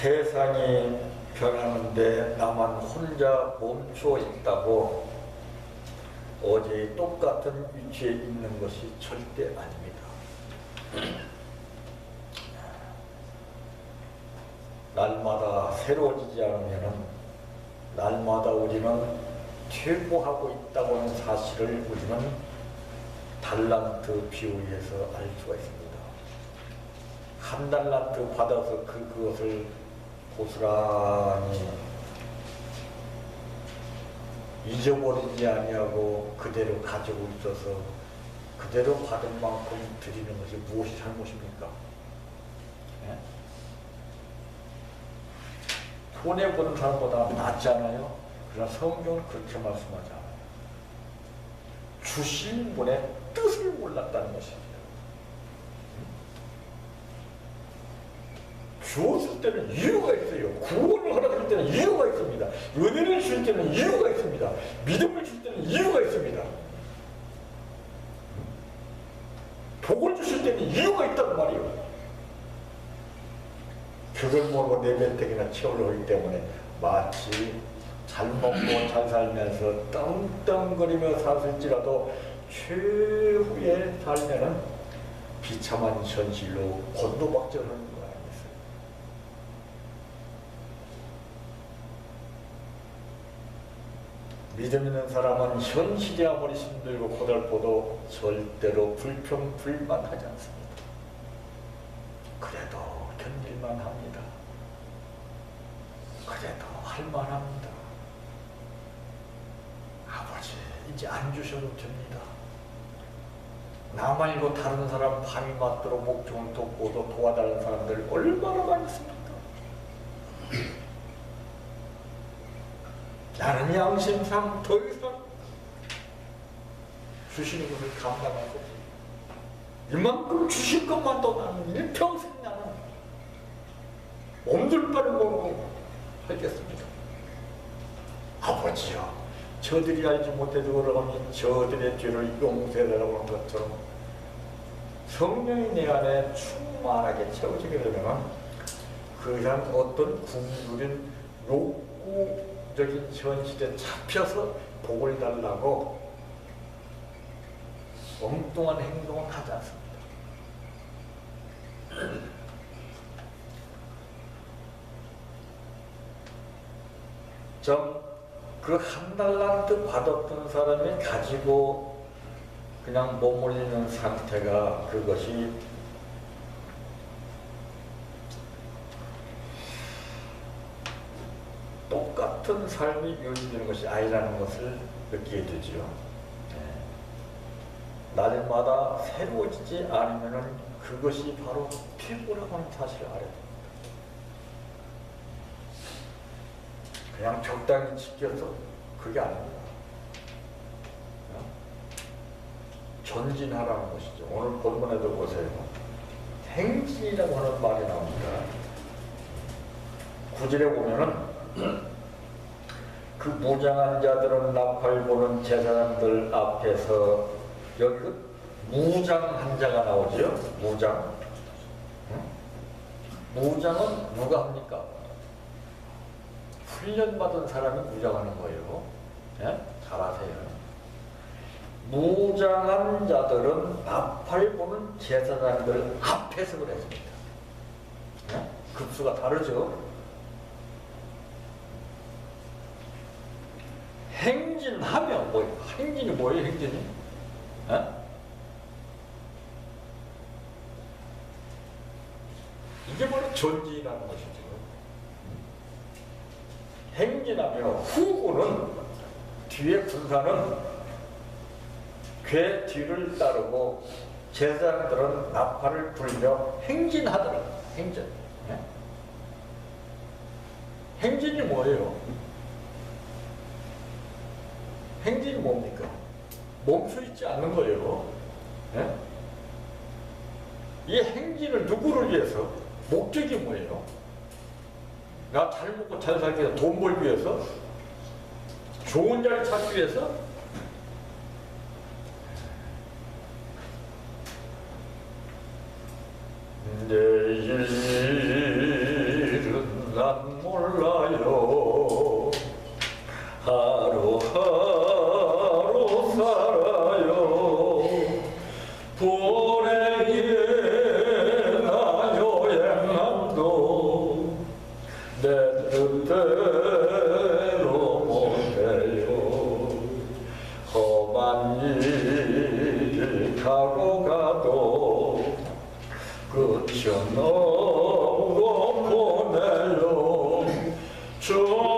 세상이 변하는데 나만 혼자 멈추어 있다고 어제 똑같은 위치에 있는 것이 절대 아닙니다. 날마다 새로워지지 않으면 날마다 우리는 퇴보하고 있다고는 사실을 우리는 달란트 비유에서 알 수가 있습니다. 한 달란트 받아서 그 그것을 고스란히 잊어버리지 아니하고 그대로 가지고 있어서 그대로 받은 만큼 드리는 것이 무엇이 잘못입니까? 예? 손해 보는 사람보다 낫잖아요. 그러나 성경은 그렇게 말씀하지 않아요. 주신 분의 뜻을 몰랐다는 것입니다. 주었을 때는 이유가 있어요. 구원을 허락할 때는 이유가 있습니다. 은혜를 줄 때는 이유가 있습니다. 믿음을 줄 때는 이유가 있습니다. 복을 주실 때는 이유가 있단 말이에요. 그걸 모르고 내면택이나 채우려기 때문에 마치 잘 먹고 잘 살면서 떵떵거리며 살을지라도 최후의 삶에는 비참한 현실로 곤도박질하는 거 아니겠어요? 믿음 있는 사람은 현실이 아무리 힘들고 고달퍼도 절대로 불평불만하지 않습니다. 그래도 견딜만 합니다. 그래도 할만합니다. 아버지 이제 안 주셔도 됩니다. 나 말고 다른 사람 밤이 맞도록 목종을 돕고도 도와달라는 사람들 얼마나 많습니까? 나는 양심상 더 이상 주시는 것을 없습니다. 이만큼 주실 것만도 나는 일평생 나는 몸둘 바를 모르고 하겠습니다. 아버지요, 저들이 알지 못해도 그러니 저들의 죄를 용서해달라고 하는 것처럼 성령이 내 안에 충만하게 채워지게 되면 그냥 어떤 굶주린 욕구 적인 현실에 잡혀서 복을 달라고 엉뚱한 행동은 하지 않습니다. 좀그한 달란트 받았던 사람이 가지고 그냥 머물리는 상태가 그것이 똑같은 삶이 유지되는 것이 아니라는 것을 느끼게 되죠. 네. 날마다 새로워지지 않으면 그것이 바로 피부라고 하는 사실을 알아야 됩니다. 그냥 적당히 지켜서 그게 아닙니다. 어? 전진하라는 것이죠. 오늘 본문에도 보세요. 행진이라고 하는 말이 나옵니다. 구절에 보면은 그 무장한 자들은 나팔 보는 제사장들 앞에서 여기 그 무장한 자가 나오죠. 무장. 응? 무장은 누가 합니까? 훈련받은 사람이 무장하는 거예요. 예? 잘 아세요. 무장한 자들은 나팔 보는 제사장들 앞에서 그랬습니다. 예? 급수가 다르죠. 행진하면 뭐 행진이 뭐예요? 행진이? 예? 이게 바로 전진이라는 것이죠. 행진하며 후구는 뒤에 군사는 괴 뒤를 따르고 제사장들은 나팔을 불며 행진하더라. 행진. 네? 행진이 뭐예요? 뭡니까? 멈춰 있지 않는 거예요. 네? 예? 이 행진을 누구를 위해서? 목적이 뭐예요? 나 잘 먹고 잘 살기 위해서 돈 벌기 위해서? 좋은 자리 찾기 위해서? 내 일은 난 몰라요 하루하루 주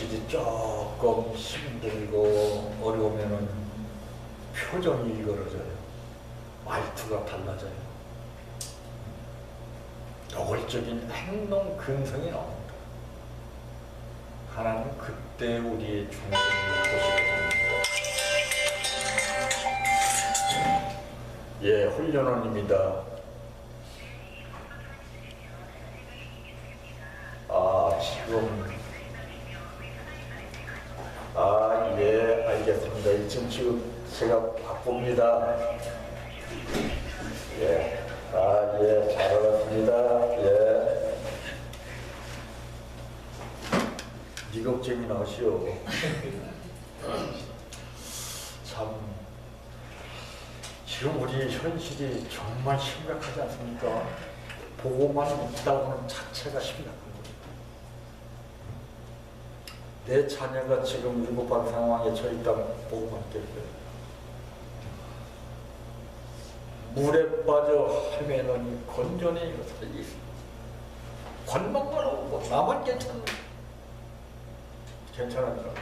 현실이 조금 힘들고 어려우면은 표정이 일그러져요. 말투가 달라져요. 노골적인 행동 근성이 나옵니다. 하나님 그때 우리의 중심을 보시거든요. 예, 훈련원입니다. 아, 지금 아, 예, 알겠습니다. 지금 지금 제가 바쁩니다. 예, 아, 예, 잘 알았습니다. 예. 네 걱정이 나시오. 참, 지금 우리 현실이 정말 심각하지 않습니까? 보고만 있다고는 자체가 심각한 겁니다. 내 자녀가 지금 위급한 상황에 처했다면 보고만 있겠어요. 물에 빠져 헤매는 건전의 이것을 관망만 오고 나만 괜찮은 괜찮았죠.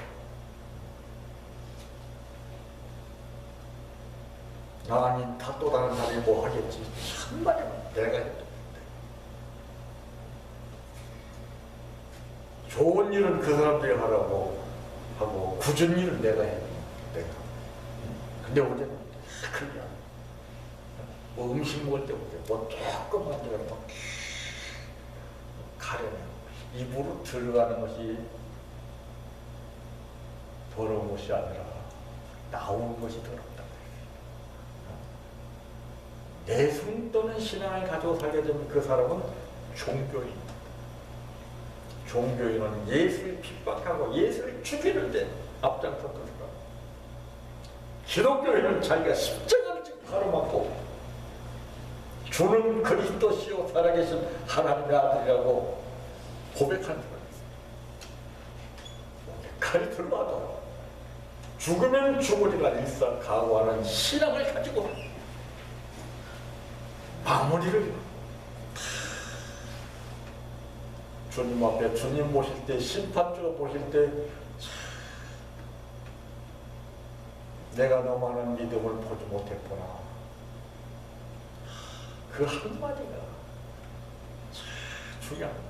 나 아닌 다 또 다른 사람이 뭐 하겠지. 한마디만 내가 해도 좋은 일은 그 사람들이 하라고 하고 굳은 일은 내가 해. 내가. 근데 어제 그게 뭐 음식 먹을 때 보세요. 뭐 조금만 들어 뭐 가려면 입으로 들어가는 것이 더러운 것이 아니라 나오는 것이 더럽다. 내숭 또는 신앙을 가지고 살게 되면 그 사람은 종교인. 종교인은 예수를 핍박하고 예수를 죽이는 데 앞장섰던 사람. 기독교인은 자기가 십자가를 지고 가로막고 주는 그리스도시요 살아계신 하나님의 아들이라고 고백하는 사람. 칼이 들어와도 죽으면 죽으리라 일상 각오하는 신앙을 가지고 마무리를 주님 앞에 주님 보실 때 심판주가 보실 때 참, 내가 너만한 믿음을 보지 못했구나 그 한마디가 참 중요합니다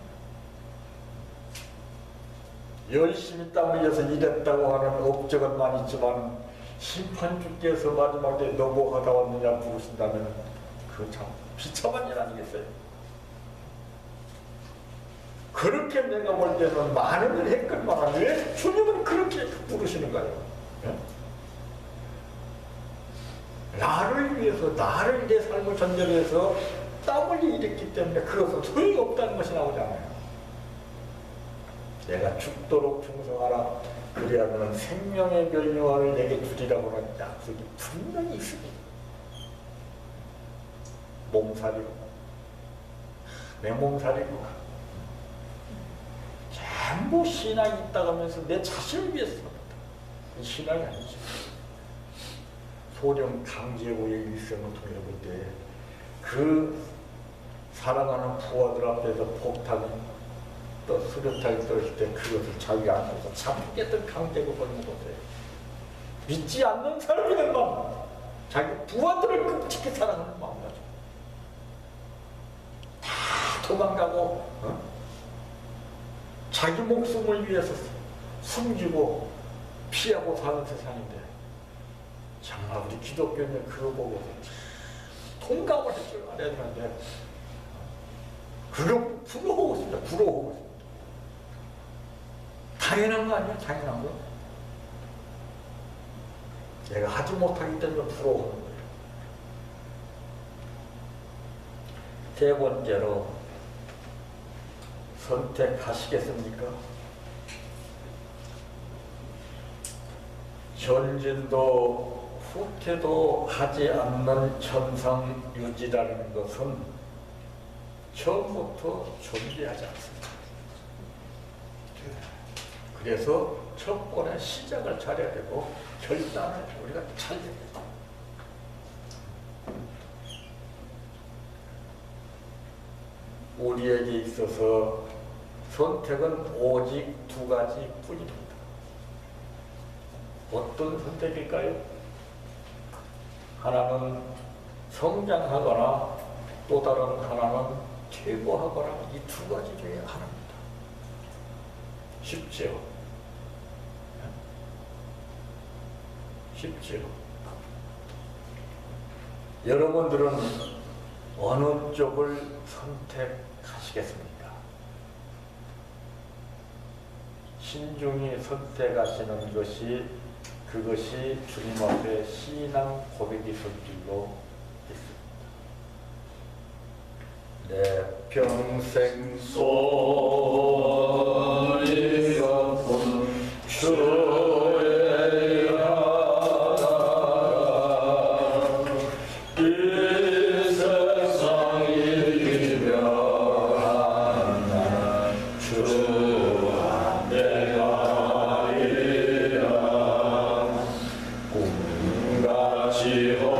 열심히 땀 흘려서 일했다고 하는 업적은 많이 있지만 심판주께서 마지막에 너뭐 하다 왔느냐 부르신다면 그 참 비참한 일 아니겠어요? 그렇게 내가 볼 때는 많은 일 했건만 왜 주님은 그렇게 부르시는 거예요? 예? 나를 위해서 나를 내 삶을 전제해서 땀 흘리 일했기 때문에 그것은 소용이 없다는 것이 나오잖아요. 내가 죽도록 충성하라. 그리하면 생명의 면류관을 내게 주리라고 하는 약속이 분명히 있습니다. 몸살이고 내 몸살이고 전부 신앙이 있다고 하면서 내 자신을 위해서. 이 신앙이 아니죠. 소련 강제우의 일생을 통해 볼때 그 사랑하는 부하들 앞에서 폭탄이 또 수류탄이 떨어질 때 그것을 자기 안에서 참겠던 강제국을 먹었어요. 믿지 않는 사람이란 마음, 자기 부하들을 끔찍히 사랑하는 마음 가지고 다 도망가고 어? 자기 목숨을 위해서 숨기고 피하고 사는 세상인데 정말 우리 기독교는 그거 보고 통감을 해줘야 안 해야 되는데 그거 부러워하고 있습니다. 부러워하고 있습니다. 당연한 거 아니야? 당연한 거. 내가 하지 못하기 때문에 부러워하는 거예요. 세 번째로 선택하시겠습니까? 전진도 후퇴도 하지 않는 천상 유지라는 것은 처음부터 존재하지 않습니다. 그래서 첫 번에 시작을 잘해야 되고 결단을 우리가 잘해야 됩니다. 우리에게 있어서 선택은 오직 두 가지 뿐입니다. 어떤 선택일까요? 하나는 성장하거나 또 다른 하나는 퇴보하거나 이 두 가지 중에 하나입니다. 쉽지요? 쉽지요? 여러분들은 어느 쪽을 선택하시겠습니까? 신중히 선택하시는 것이 그것이 주님 앞에 신앙 고백이 설 줄로 믿습니다. 내 평생 소 She